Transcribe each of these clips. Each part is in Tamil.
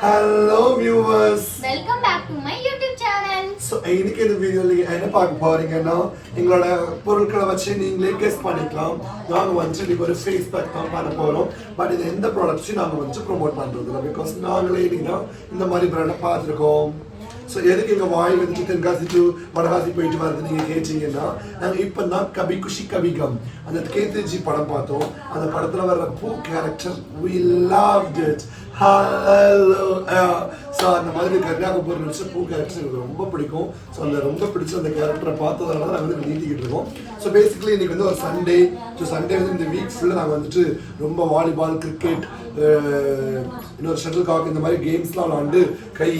Hello viewers welcome back to my YouTube channel so இன்னைக்கு இந்த வீடியோவில் என்ன பார்க்க போறீங்கன்னா எங்களோட பொருட்களை வச்சு நீங்களே கெஸ் பண்ணிக்கலாம். நாங்கள் வந்து இன்னைக்கு ஒரு ஃபேஸ் பேக் தான் பண்ண போகிறோம் பட் இது எந்த ப்ராடக்ட்ஸையும் நாங்கள் வந்து ப்ரோமோட் பண்ணுறது இல்லை பிகாஸ் நாங்களே இன்னைக்கு இந்த மாதிரி ப்ராண்டை பார்த்துருக்கோம். ஸோ எதுக்கு எங்கள் வாய் வந்து தென்காசி டு வடகாசி போயிட்டு வருது நீங்கள் கேட்டீங்கன்னா நாங்கள் இப்போ தான் கபி குஷி கபிகம் அந்த கேத்திஜி படம் பார்த்தோம். அந்த படத்தில் வர்ற பூ character we love it so அந்த மாதிரி கன்னியாகுமரி நடிச்ச பூ கேரக்டர் எனக்கு ரொம்ப பிடிக்கும். ஸோ அந்த ரொம்ப பிடிச்ச அந்த கேரக்டரை பார்த்ததுனால தான் நாங்கள் வந்து நீட்டிக்கிட்டு இருக்கோம். ஸோ பேசிக்கலி இன்னைக்கு வந்து ஒரு சண்டே ஸோ சண்டே வந்து இந்த வீக் ஃபுல்லாக நாங்கள் வந்துட்டு ரொம்ப வாலிபால் கிரிக்கெட் இன்னொரு ஷட்டில் காக் இந்த மாதிரி கேம்ஸ்லாம் விளாண்டு கை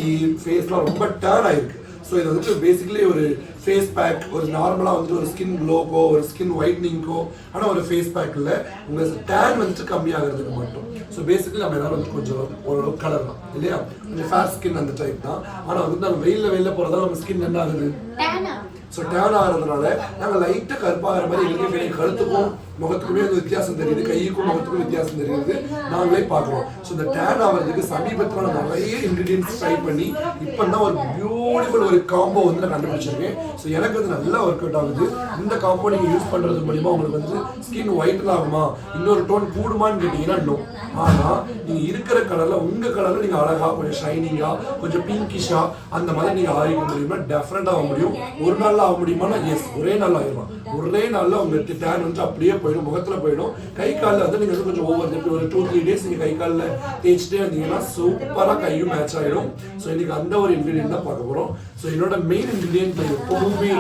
ஃபேஸ்லாம் ரொம்ப டேர்ன் ஆயிருக்கு. ஸோ இது வந்துட்டு பேசிக்கலி ஒரு ஃபேஸ் பேக் ஒரு நார்மலாக வந்துட்டு ஒரு ஸ்கின் க்ளோக்கோ ஒரு ஸ்கின் ஒயிட்னிங்க்கோ ஆனால் ஒரு ஃபேஸ் பேக் இல்லை. உங்கள் டேன் வந்துட்டு கம்மியாகிறதுக்கு மட்டும். ஸோ பேசிக்கலி நம்ம எல்லாரும் வந்து கொஞ்சம் ஓரளவுக்கு கலர் தான் இல்லையா? கொஞ்சம் ஃபேர் ஸ்கின் அந்த டைப் தான். ஆனால் வந்து நம்ம வெயிலில் வெளியில் போகிறதால நம்ம ஸ்கின் என்ன ஆகுது? டேனா ஸோ டேர்ன் ஆகிறதுனால நாங்கள் லைட்டாக கருப்பாகிற மாதிரி எங்களுக்கு கழுத்துக்கும் முகத்துக்குமே வந்து வித்தியாசம் தெரியுது கைக்கும் முகத்துக்கும் வித்தியாசம் தெரியுது நாங்களே பார்க்குறோம் ஸோ இந்த டேன் ஆகிறதுக்கு சமீபத்தில் நான் நிறைய இன்க்ரீடியன்ஸ் ட்ரை பண்ணி இப்போ தான் ஒரு பியூட்டிஃபுல் ஒரு காம்போ வந்து நான் கண்டுபிடிச்சிருக்கேன் ஸோ எனக்கு வந்து நல்லா ஒர்க் அவுட் ஆகுது இந்த காம்போ நீங்கள் யூஸ் பண்ணுறது மூலிமா உங்களுக்கு வந்து ஸ்கின் ஒயிட் ஆகுமா? இன்னொரு டோன் கூடுமான்னு கேட்டிங்கன்னா நோ ஆனால் நீங்கள் இருக்கிற கலரில் உங்கள் கலரில் நீங்கள் அழகாக கொஞ்சம் ஷைனிங்காக கொஞ்சம் பிங்கிஷாக அந்த மாதிரி நீங்கள் ஆகிக்க முடியுமா? டெஃபரெண்டாக ஆக முடியும். ஒரு நாளில் ஆக முடியுமானா எஸ் ஒரே நாள் ஆகிடலாம் ஒரே நாளில் உங்களுக்கு டேன் வந்து அப்படியே போயிடும் முகத்தில் போயிடும். கை காலில் வந்து நீங்கள் வந்து கொஞ்சம் ஓவர் ஒரு டூ த்ரீ டேஸ் நீங்கள் கை காலில் தேய்ச்சிட்டே இருந்தீங்கன்னா சூப்பராக கையும் மேட்ச் ஆகிடும் ஸோ இன்னைக்கு அந்த ஒரு இன்க்ரீடியன்ட் தான் பார்க்க போகிறோம் ஸோ என்னோட மெயின் இன்க்ரீடியன்ட் நான் எப்போவுமே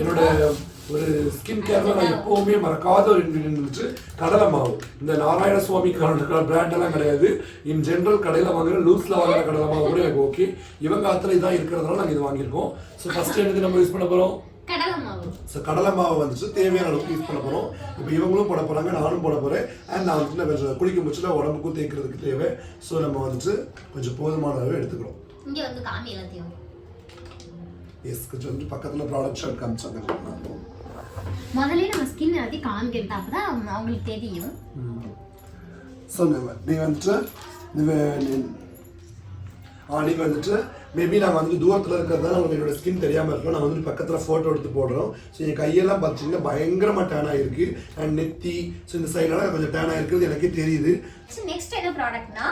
என்னோட ஒரு ஸ்கின் கேர்ல நான் எப்பவுமே மறக்காத ஒரு இன்கிரீடியன்ட் வந்துட்டு கடலை மாவு. இந்த நாராயண சுவாமி பிராண்ட் எல்லாம் கிடையாது. இன் ஜென்ரல் கடையில் வாங்குற லூஸ்ல வாங்குற கடலை மாவு கூட எனக்கு ஓகே இவங்க ஆத்துல இதான் இருக்கிறதுனால நாங்கள் இது வாங்கியிருக்கோம். ஸோ ஃபர்ஸ்ட் என்னது நம்ம யூஸ் பண்ண போறோம்? ஸோ கடலை மாவு வந்துட்டு தேவையான அளவுக்கு யூஸ் பண்ண போறோம். இப்போ இவங்களும் போட போறாங்க நானும் போட போறேன். அண்ட் நான் வந்துட்டு குளிக்கும் பட்சத்தில் உடம்புக்கும் தேய்க்கிறதுக்கு தேவை. ஸோ நம்ம வந்துட்டு கொஞ்சம் போதுமான அளவு எடுத்துக்கிறோம். இங்க வந்து காமி எல்லாத்தையும். எஸ் கொஞ்சம் வந்து பக்கத்தில் ப்ராடக்ட் ஷாட் காமிச்சாங்க. முதல்ல நம்ம ஸ்கின் எல்லாத்தையும் காமிக்கிறது அப்பதான் அவங்க- அவங்களுக்கு தெரியும். ஸோ நீங்கள் வந்துட்டு நீங்கள் வந்துட்டு மேபி நாங்கள் வந்து தூரத்தில் இருக்கிறதால உங்களுக்கு என்னோட ஸ்கின் தெரியாமல் இருக்கோம். நான் வந்து பக்கத்தில் ஃபோட்டோ எடுத்து போடுறோம். ஸோ என் கையெல்லாம் பார்த்தீங்கன்னா பயங்கரமாக டேன் ஆகிருக்கு அண்ட் நெத்தி ஸோ இந்த சைடெல்லாம் கொஞ்சம் டேன் ஆகிருக்குது எனக்கே தெரியுது. நெக்ஸ்ட் என்ன ப்ராடக்ட்னா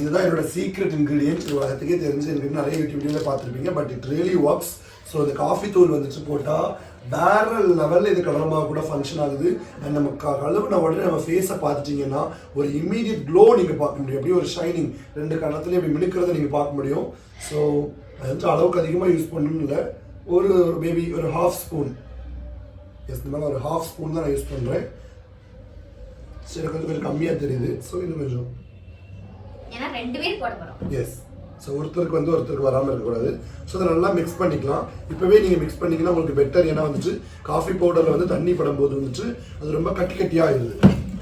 இதுதான் என்னோட சீக்ரெட் இன்க்ரீடியன்ட் உலகத்துக்கே தெரிஞ்சு எனக்கு நிறைய யூடியூப் வீடியோவில் பார்த்துருப்பீங்க. But it really works so இந்த காஃபி தூள் வந்துட்டு போட்டால் வேற லெவலில் இது கடலமாக கூட ஃபங்க்ஷன் ஆகுது. அண்ட் நம்ம க கழுவுன உடனே நம்ம ஃபேஸை பார்த்துட்டிங்கன்னா ஒரு இம்மீடியட் க்ளோ நீங்கள் பார்க்க முடியும். அப்படியே ஒரு ஷைனிங் ரெண்டு கணத்துலேயும் இப்படி மினுக்கிறத நீங்கள் பார்க்க முடியும். ஸோ அது வந்து அளவுக்கு அதிகமாக யூஸ் பண்ணணும்னு இல்லை. ஒரு ஒரு மேபி ஒரு ஹாஃப் ஸ்பூன் எஸ் இந்த மாதிரி ஒரு ஹாஃப் ஸ்பூன் தான் நான் யூஸ் பண்ணுறேன் சரி கொஞ்சம் கொஞ்சம் கம்மியாக தெரியுது. ஸோ இன்னும் கொஞ்சம். ஏன்னா ரெண்டு பேர் போட போறோம். எஸ் ஸோ ஒருத்தருக்கு வந்து ஒருத்தருக்கு வராமல் இருக்கக்கூடாது. ஸோ அதை நல்லா மிக்ஸ் பண்ணிக்கலாம். இப்போவே நீங்கள் மிக்ஸ் பண்ணீங்கன்னா உங்களுக்கு பெட்டர் ஏன்னா வந்துட்டு காஃபி பவுடரில் வந்து தண்ணி படும்போது வந்துட்டு அது ரொம்ப கட்டி கட்டியாக ஆயிடுது.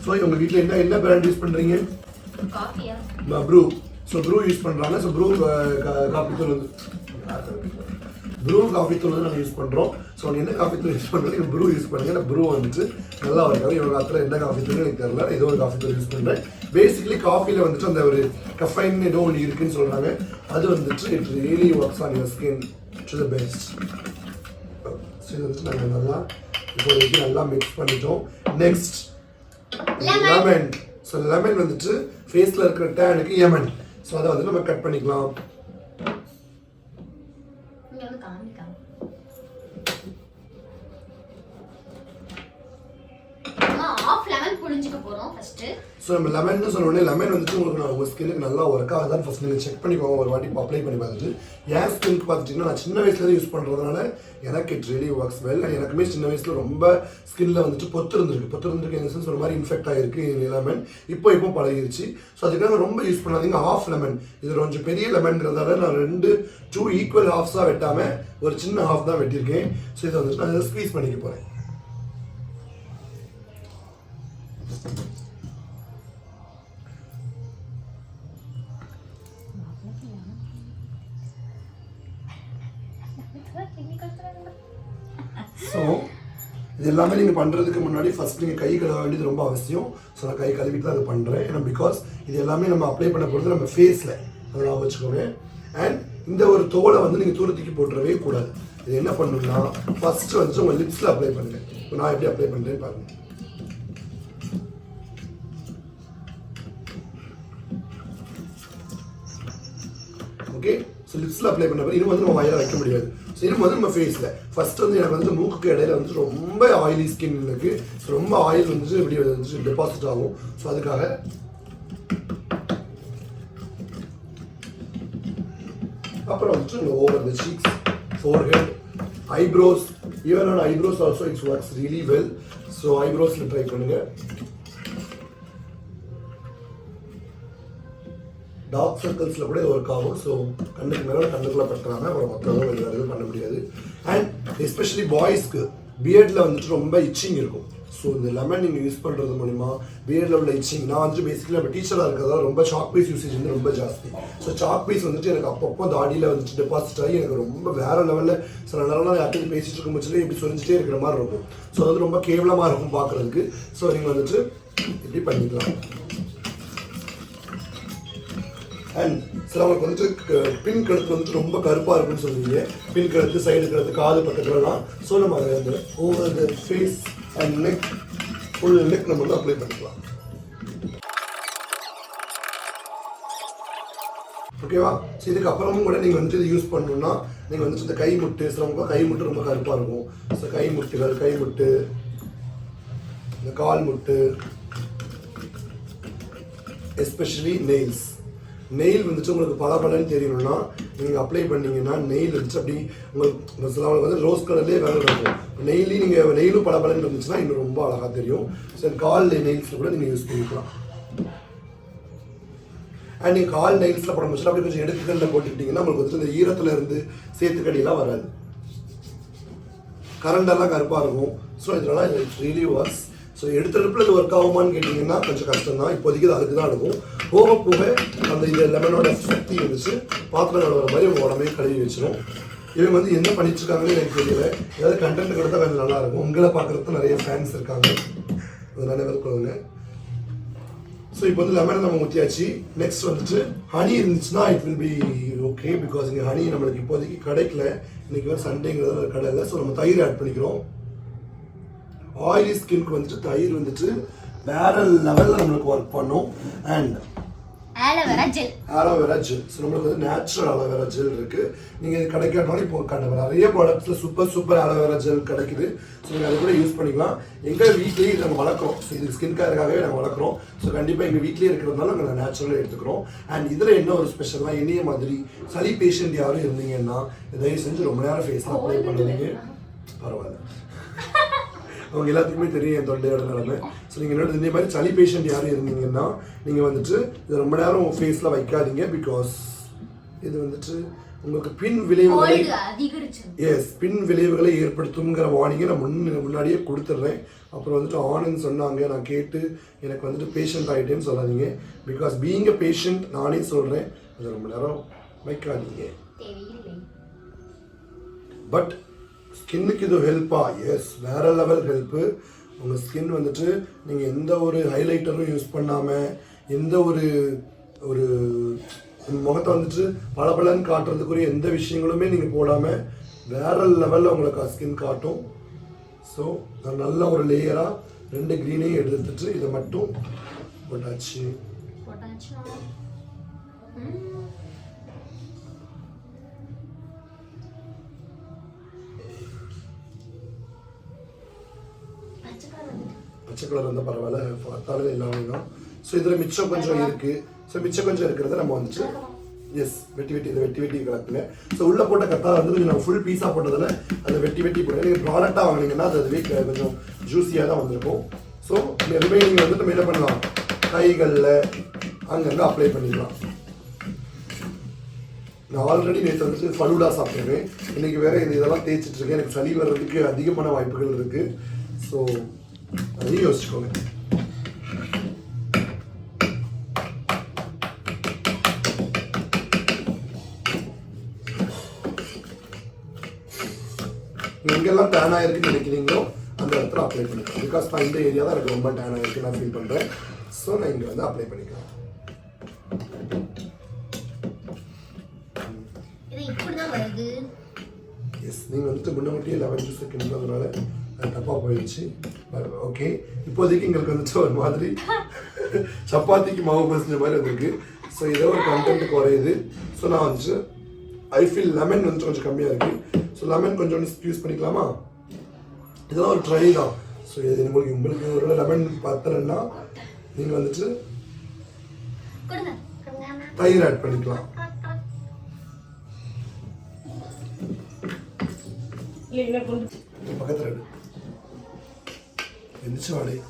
ஸோ உங்கள் வீட்டில் என்ன என்ன பிராண்ட் யூஸ் பண்ணுறீங்க காஃபியா ப்ரூ ஸோ ப்ரூ யூஸ் பண்ணுறாங்க ஸோ ப்ரூ காஃபி தூள் வந்து ப்ரூ காஃபி தூள் நாங்கள் யூஸ் பண்ணுறோம் ஸோ என்ன காஃபி தூள் யூஸ் பண்ணுறீங்க நீங்கள் ப்ரூ யூஸ் பண்ணுங்க. ஏன்னா ப்ரூ வந்துட்டு நல்லா இருக்காது இவங்க காலத்தில் என்ன காஃபி தூள் எனக்கு தெரியல. ஏதோ ஒரு காஃபி தூள் யூஸ் பண்ணுறேன் பேசிக்கலி காஃபியில் வந்துட்டு அந்த ஒரு கஃபைன் ஏதோ ஒன்று இருக்குன்னு சொல்கிறாங்க அது வந்துட்டு it really works on your skin to the best so இது வந்துட்டு நாங்கள் நல்லா இப்போதைக்கு நல்லா மிக்ஸ் பண்ணிட்டோம். நெக்ஸ்ட். லெமன் ஸோ லெமன் வந்துட்டு ஃபேஸில் இருக்கிற டேனுக்கு யமன் ஸோ அதை வந்து நம்ம கட் பண்ணிக்கலாம். இங்க வந்து புழிஞ்சுக்க போறோம் ஃபர்ஸ்ட் ஸோ நம்ம லெமன் சொன்ன லெமன் வந்துட்டு உங்களுக்கு நான் உங்கள் ஸ்கின்னுக்கு நல்லா ஒர்க் ஆகுதான்னு ஃபஸ்ட் நீங்கள் செக் பண்ணிக்கோங்க ஒரு வாட்டி அப்ளை பண்ணி பார்த்துட்டு. என் ஸ்கின்க்கு பார்த்துட்டிங்கன்னா நான் சின்ன வயசுலேருந்து யூஸ் பண்ணுறதுனால எனக்கு இட் ரியலி ஒர்க்ஸ் வெல் எனக்குமே சின்ன வயசில் ரொம்ப ஸ்கின்ல வந்துட்டு பொத்து இருந்திருக்கு. பொத்து இருந்திருக்கு இந்த சென்ஸ் ஒரு மாதிரி இன்ஃபெக்ட் ஆகிருக்கு லெமன் இப்போ இப்போ பழகிருச்சு. ஸோ அதுக்காக ரொம்ப யூஸ் பண்ணாதீங்க ஹாஃப் லெமன் இது கொஞ்சம் பெரிய லெமன்ங்கிறதால நான் ரெண்டு டூ ஈக்குவல் ஹாஃப்ஸாக வெட்டாமல் ஒரு சின்ன ஹாஃப் தான் வெட்டியிருக்கேன். ஸோ இதை வந்துட்டு நான் ஸ்க்வீஸ் பண்ணிக்க போகிறேன் ஸோ இது எல்லாமே நீங்கள் பண்ணுறதுக்கு முன்னாடி ஃபஸ்ட் நீங்கள் கை கழுவ வேண்டியது ரொம்ப அவசியம். ஸோ நான் கை கழுவிட்டு தான் அதை பண்ணுறேன் ஏன்னா பிகாஸ் இது எல்லாமே நம்ம அப்ளை பண்ண போகிறது நம்ம ஃபேஸில் அதெல்லாம் வச்சுக்கோங்க. அண்ட் இந்த ஒரு தோலை வந்து நீங்கள் தூரத்துக்கு போட்டுறவே கூடாது. இது என்ன பண்ணணும்னா ஃபஸ்ட்டு வந்து உங்கள் லிப்ஸில் அப்ளை பண்ணுங்கள் இப்போ நான் எப்படி அப்ளை பண்ணுறேன்னு பாருங்கள் ஓகே ஸோ லிப்ஸில் அப்ளை பண்ண இன்னும் வந்து நம்ம வாயில வைக்க முடியாது. ஸோ இன்னும் வந்து நம்ம ஃபேஸில் ஃபர்ஸ்ட் வந்து எனக்கு வந்து மூக்குக்கு இடையில வந்து ரொம்ப ஆயிலி ஸ்கின் இருக்கு. ஸோ ரொம்ப ஆயில் வந்து இப்படி வந்து டெபாசிட் ஆகும். ஸோ அதுக்காக அப்புறம் வந்துட்டு over the cheeks forehead eyebrows even on eyebrows also it's works really well so ஐப்ரோஸில் try பண்ணுங்கள் டார்க் சர்க்கிள்ஸில் கூட இது ஒர்க் ஆகும். ஸோ கண்ணுக்கு மேலே கண்ணுக்குள்ள பட்டுறாங்க அப்புறம் மொத்தம் வேறு எதுவும் பண்ண முடியாது. அண்ட் எஸ்பெஷலி பாய்ஸ்க்கு பியர்டில் வந்துட்டு ரொம்ப இச்சிங் இருக்கும். ஸோ இந்த லெமன் நீங்கள் யூஸ் பண்ணுறது மூலிமா பியர்டில் உள்ள இச்சிங் நான் வந்துட்டு பேசிக்கலி நம்ம டீச்சராக இருக்கிறதா ரொம்ப சாக் பீஸ் யூசேஜ் வந்து ரொம்ப ஜாஸ்தி. ஸோ சாக் பீஸ் வந்துட்டு எனக்கு அப்பப்போ தாடியில் வந்துட்டு டெபாசிட் ஆகி எனக்கு ரொம்ப வேற லெவலில் சில நேரம் யார்கிட்ட பேசிட்டு இருக்கும் பட்சத்தில் இப்படி சொல்லிச்சிட்டே இருக்கிற மாதிரி இருக்கும். ஸோ அது வந்து ரொம்ப கேவலமாக இருக்கும் பார்க்குறதுக்கு. ஸோ நீங்கள் வந்துட்டு இப்படி பண்ணிக்கலாம். அண்ட் சிலவங்களுக்கு வந்துட்டு க- பின் கழுத்து வந்துட்டு ரொம்ப கருப்பாக இருக்குன்னு சொல்லுவீங்க பின் கழுத்து சைடு கழுத்து காது பக்கத்துலலாம். ஸோ நம்ம அதை over the face and neck full neck நம்ம வந்து அப்ளை பண்ணிக்கலாம். ஓகேவா ஸோ இதுக்கப்புறமும் கூட நீங்கள் வந்துட்டு இது யூஸ் பண்ணணும்னா நீங்கள் வந்துட்டு இந்த கை முட்டு சிலவங்க கை முட்டு ரொம்ப கருப்பாக இருக்கும். ஸோ கை முட்டுகள் கை முட்டு இந்த கால் முட்டு எஸ்பெஷலி நெயில்ஸ் நெயில் வந்துட்டு உங்களுக்கு பளபளன்னு தெரியணும்னா நீங்கள் அப்ளை பண்ணீங்கன்னா நெயில் வந்துச்சு அப்படி உங்களுக்கு சிலவங்களுக்கு வந்து ரோஸ் கலர்லேயே வேலை இருக்கும் நெய்லி நீங்கள் நெயிலும் பளபளன்னு இருந்துச்சுன்னா இன்னும் ரொம்ப அழகாக தெரியும். ஸோ கால் நெயில்ஸில் கூட நீங்கள் யூஸ் பண்ணிக்கலாம். அண்ட் நீங்கள் கால் நெயில்ஸில் போட முடிச்சுன்னா அப்படி கொஞ்சம் எடுத்துக்கல்ல போட்டுக்கிட்டிங்கன்னா உங்களுக்கு வந்துட்டு இந்த ஈரத்தில் இருந்து சேர்த்துக்கடியெல்லாம் வராது. கரண்டெல்லாம் கருப்பாக இருக்கும். ஸோ இதெல்லாம் இட்ஸ் ரியலி ஒர்க்ஸ் ஸோ எடுத்தடுப்பில் இது ஒர்க் ஆகுமான்னு கேட்டிங்கன்னா கொஞ்சம் கஷ்டம் தான் இப்போதைக்கு அதுக்கு தான் இருக்கும் போக போக அந்த இந்த லெமனோட சக்தி இருந்துச்சு பாத்திரம் கழுவுற மாதிரி உங்கள் உடம்பே கழுவி வச்சிடும் இவங்க வந்து என்ன பண்ணிட்டுருக்காங்கன்னு எனக்கு தெரியல. ஏதாவது கண்டென்ட் கொடுத்தா கொஞ்சம் நல்லா இருக்கும் உங்களை பார்க்குறதுக்கு நிறைய ஃபேன்ஸ் இருக்காங்க. அதனால வெல்கொள்ளுங்க ஸோ இப்போ வந்து லெமன் நம்ம ஊற்றியாச்சு நெக்ஸ்ட் வந்துட்டு ஹனி இருந்துச்சுன்னா it will be okay because இங்கே ஹனி நம்மளுக்கு இப்போதைக்கு கிடைக்கல. இன்றைக்கி வேறு சண்டேங்கிறது கடை இல்லை. ஸோ நம்ம தயிர் ஆட் பண்ணிக்கிறோம். ஆயிலி ஸ்கின்க்கு வந்துட்டு தயிர் வந்துட்டு வேற லெவலில் நம்மளுக்கு ஒர்க் பண்ணும். And aloe vera gel aloe vera gel so நம்மளுக்கு வந்து நேச்சுரல் ஆலோவேரா ஜெல் இருக்கு. நீங்கள் இது கிடைக்காட்டாலும் இப்போ கண்ட நிறைய ப்ராடக்ட்ஸில் super super aloe vera gel கிடைக்குது. ஸோ நீங்கள் அதை கூட யூஸ் பண்ணிக்கலாம். எங்கள் வீட்லேயே இதை நாங்கள் வளர்க்குறோம். ஸோ இது ஸ்கின் கேருக்காகவே நாங்கள் வளர்க்குறோம். ஸோ கண்டிப்பாக எங்கள் வீட்லேயே இருக்கிறதுனால நாங்கள் நேச்சுரலாக எடுத்துக்கிறோம். அண்ட் இதில் என்ன ஒரு ஸ்பெஷல்னா என்னைய மாதிரி சளி பேஷண்ட் யாரும் இருந்தீங்கன்னா தயவு செஞ்சு ரொம்ப நேரம் ஃபேஸில் அப்ளை பண்ணுவீங்க பரவாயில்ல. அவங்க எல்லாத்துக்குமே தெரியும் என் தொண்டையோட நிலைமை. ஸோ நீங்கள் என்னோட இந்த மாதிரி சளி பேஷண்ட் யாரும் இருந்தீங்கன்னா நீங்கள் வந்துட்டு இதை ரொம்ப நேரம் ஃபேஸில் வைக்காதீங்க பிகாஸ் இது வந்துட்டு உங்களுக்கு பின் விளைவுகளை எஸ் பின் விளைவுகளை ஏற்படுத்துங்கிற வார்னிங்கை நான் முன்ன முன்னாடியே கொடுத்துட்றேன் அப்புறம் வந்துட்டு ஆனன்னு சொன்னாங்க நான் கேட்டு எனக்கு வந்துட்டு பேஷண்ட் ஆகிட்டேன்னு சொல்லாதீங்க. பிகாஸ் பீயிங் அ பேஷண்ட் நானே சொல்கிறேன் அது ரொம்ப நேரம் வைக்காதீங்க. பட் ஸ்கின்னுக்கு இது ஹெல்ப்பா எஸ் வேற லெவல் ஹெல்ப்பு உங்கள் ஸ்கின் வந்துட்டு நீங்கள் எந்த ஒரு ஹைலைட்டரும் யூஸ் பண்ணாமல் எந்த ஒரு ஒரு முகத்தை வந்துட்டு பளபளன்னு காட்டுறதுக்குரிய எந்த விஷயங்களுமே நீங்கள் போடாமல் வேற லெவலில் உங்களுக்கு ஸ்கின் காட்டும். ஸோ நான் நல்ல ஒரு லேயராக ரெண்டு க்ரீனையும் எடுத்துட்டு இதை மட்டும் போட்டாச்சு. போட்டாச்சு? பச்சை கலர் இருந்தால் பரவாயில்ல பார்த்தாலே எல்லாமே தான் ஸோ இதில் மிச்சம் கொஞ்சம் இருக்கு. ஸோ மிச்சம் கொஞ்சம் இருக்கிறத நம்ம வந்துட்டு எஸ் வெட்டி வெட்டி இதை வெட்டி வெட்டி கலக்குங்க. ஸோ உள்ள போட்ட கத்தால வந்து கொஞ்சம் நம்ம ஃபுல் பீஸாக போட்டதில் அதை வெட்டி வெட்டி போடுங்க. நீங்கள் ப்ராடக்டாக வாங்கினீங்கன்னா அது அதுவே கொஞ்சம் ஜூஸியாக தான் வந்திருக்கும். ஸோ ரிமைனிங் வந்துட்டு நம்ம என்ன பண்ணலாம்? கைகளில் அங்கங்கே அப்ளை பண்ணிக்கலாம். நான் ஆல்ரெடி நேற்று வந்துட்டு ஃபலூடா சாப்பிட்டேன். இன்னைக்கு வேற இந்த இதெல்லாம் தேய்ச்சிட்டு இருக்கேன். எனக்கு சளி வர்றதுக்கு அதிகமான வாய்ப்புகள் இருக்குது ஸோ அதையும் யோசிச்சுக்கோங்க எங்கெல்லாம் டேன் ஆயிருக்குன்னு நினைக்கிறீங்களோ அந்த இடத்துல அப்ளை பண்ணிக்கலாம். பிகாஸ் நான் இந்த ஏரியா தான் எனக்கு ரொம்ப டேனாக இருக்குது நான் ஃபீல் பண்ணுறேன் ஸோ நான் இங்கே வந்து அப்ளை பண்ணிக்கலாம். எஸ் நீங்கள் வந்துட்டு முன்னமட்டியே லெவன் டூ செகண்ட்ன்றதுனால அது தப்பாக போயிடுச்சு. ஓகே இப்போதைக்கு எங்களுக்கு வந்துட்டு ஒரு மாதிரி. சப்பாத்திக்கு மாவு பசஞ்ச மாதிரி வந்திருக்கு. ஸோ ஏதோ ஒரு கண்டென்ட் குறையுது. ஸோ நான் வந்துட்டு ஐ ஃபீல் லெமன் வந்து கொஞ்சம் கம்மியாக இருக்குது ஸோ லெமன் கொஞ்சம் யூஸ் பண்ணிக்கலாமா? இதெல்லாம் ஒரு ட்ரை தான். ஸோ இது உங்களுக்கு உங்களுக்கு ஒரு லெமன் பத்தலைன்னா நீங்கள் வந்துட்டு கொடுங்க. தயிர் ஆட் பண்ணிக்கலாம். பக்கத்தில் எடு எந்திரிச்சு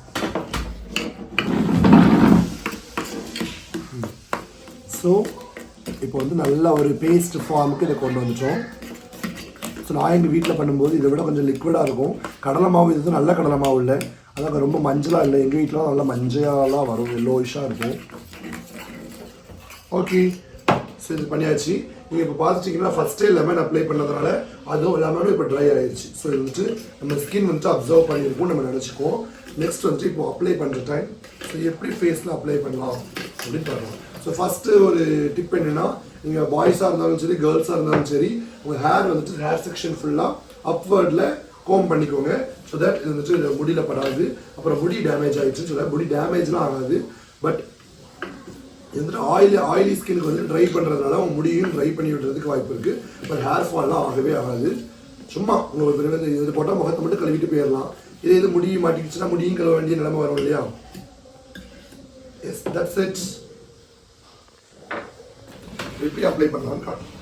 ஸோ இப்போ வந்து நல்ல ஒரு பேஸ்ட் ஃபார்முக்கு இதை கொண்டு வந்துட்டோம். ஸோ நான் எங்கள் வீட்டில் பண்ணும்போது இதை விட கொஞ்சம் லிக்விடாக இருக்கும். கடலை மாவு இது நல்ல கடலை மாவு இல்லை. அதான் ரொம்ப மஞ்சளாக இல்லை. எங்கள் வீட்டில் நல்லா மஞ்சளாலாம் வரும். எல்லோயிஷாக இருக்கும். ஓகே ஸோ இது பண்ணியாச்சு. நீங்கள் இப்போ பார்த்துட்டிங்கன்னா ஃபஸ்ட்டே லெமன் அப்ளை பண்ணதுனால அதுவும் லெமனும் இப்போ ட்ரை ஆயிடுச்சு ஸோ இது வந்துட்டு நம்ம ஸ்கின் வந்துட்டு அப்சர்வ் பண்ணியிருக்கோம் நம்ம நினச்சிக்குவோம். நெக்ஸ்ட் வந்துட்டு இப்போ அப்ளை பண்ணுற டைம் ஸோ எப்படி ஃபேஸில் அப்ளை பண்ணலாம் அப்படின்னு பார்க்கலாம். ஸோ ஃபஸ்ட்டு ஒரு டிப் என்னென்னா நீங்கள் பாய்ஸாக இருந்தாலும் சரி கேர்ள்ஸாக இருந்தாலும் சரி உங்கள் ஹேர் வந்துட்டு ஹேர் செக்ஷன் ஃபுல்லாக அப்வர்டில் கோம் பண்ணிக்கோங்க. ஸோ தட் இது வந்துட்டு இது முடியில படாது. அப்புறம் முடி டேமேஜ் ஆயிடுச்சுன்னு சொல்ல முடி டேமேஜ்லாம் ஆகாது. பட் எதுனா வந்துட்டு ஆயிலி ஆயிலி ஸ்கினுக்கு வந்து ட்ரை பண்ணுறதுனால உங்கள் முடியும் ட்ரை பண்ணி விடுறதுக்கு வாய்ப்பு இருக்குது பட் ஹேர் ஃபால்லாம் ஆகவே ஆகாது. சும்மா உங்களுக்கு ஒரு இது இது போட்டால் முகத்தை மட்டும் கழுவிட்டு போயிடலாம். இதே இது முடி மாட்டிக்கிச்சுன்னா முடியும் கழுவ வேண்டிய நிலைமை வரும் இல்லையா? எஸ் தட்ஸ் இட் எப்படி அப்ளை பண்ணலாம்னு காட்டும்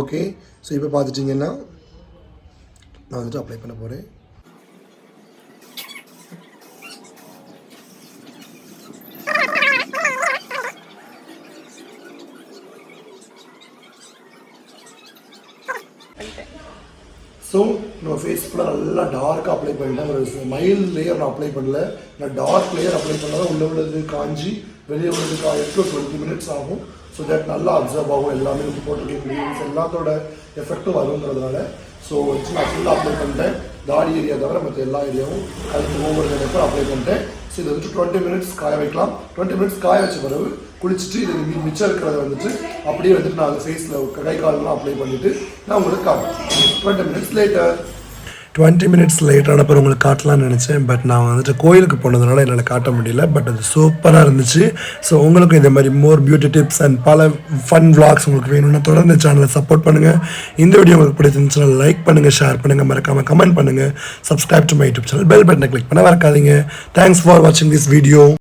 ஓகே ஸோ இப்போ பார்த்துட்டிங்கன்னா நான் வந்துட்டு அப்ளை பண்ண போகிறேன் ஸோ நம்ம ஃபேஸ் ஃபுல்லாக நல்லா டார்க்காக அப்ளை பண்ணிட்டேன். ஒரு மைல்டு லேயர் நான் அப்ளை பண்ணல. நான் டார்க் லேயர் அப்ளை பண்ணால் உள்ள உள்ளது காஞ்சி வெளியே உள்ளது காயக்கு டுவெண்ட்டி மினிட்ஸ் ஆகும். ஸோ தட் நல்லா அப்சர்வ் ஆகும். எல்லாமே நம்ம போட்டிருக்க இன்க்ரீடியன்ஸ் எல்லாத்தோட எஃபெக்ட்டும் வருங்கிறதுனால ஸோ வச்சு நான் ஃபுல்லாக அப்ளை பண்ணிட்டேன். தாடி ஏரியா தவிர மற்ற எல்லா ஏரியாவும் அதுக்கு ஒவ்வொரு நேரத்தில் அப்ளை பண்ணிட்டேன். ஸோ இதை வந்துட்டு டுவெண்ட்டி மினிட்ஸ் காய வைக்கலாம். டுவெண்ட்டி மினிட்ஸ் காய வச்ச பிறகு குளிச்சுட்டு இது மிச்சம் இருக்கிறத வந்துட்டு அப்படியே வந்துட்டு நான் அந்த ஃபேஸில் கை காலெலாம் அப்ளை பண்ணிவிட்டு நான் உங்களுக்கு காட்டுறேன் twenty minutes later twenty minutes லேட்டான பிறகு உங்களுக்கு காட்டலாம்னு நினச்சேன். பட் நான் வந்துட்டு கோயிலுக்கு போனதுனால என்னால் காட்ட முடியல. பட் அது சூப்பராக இருந்துச்சு. ஸோ உங்களுக்கும் இதே மாதிரி மோர் பியூட்டி டிப்ஸ் அண்ட் பல ஃபன் vlogs உங்களுக்கு வேணும்னா தொடர்ந்து சேனலை சப்போர்ட் பண்ணுங்கள் இந்த வீடியோ உங்களுக்கு பிடிச்சிருந்துச்சுன்னா லைக் பண்ணுங்கள் ஷேர் பண்ணுங்கள் மறக்காமல் கமெண்ட் பண்ணுங்கள் subscribe to my YouTube channel bell பட்டனை கிளிக் பண்ண மறக்காதீங்க. தேங்க்ஸ் ஃபார் வாட்சிங் திஸ் வீடியோ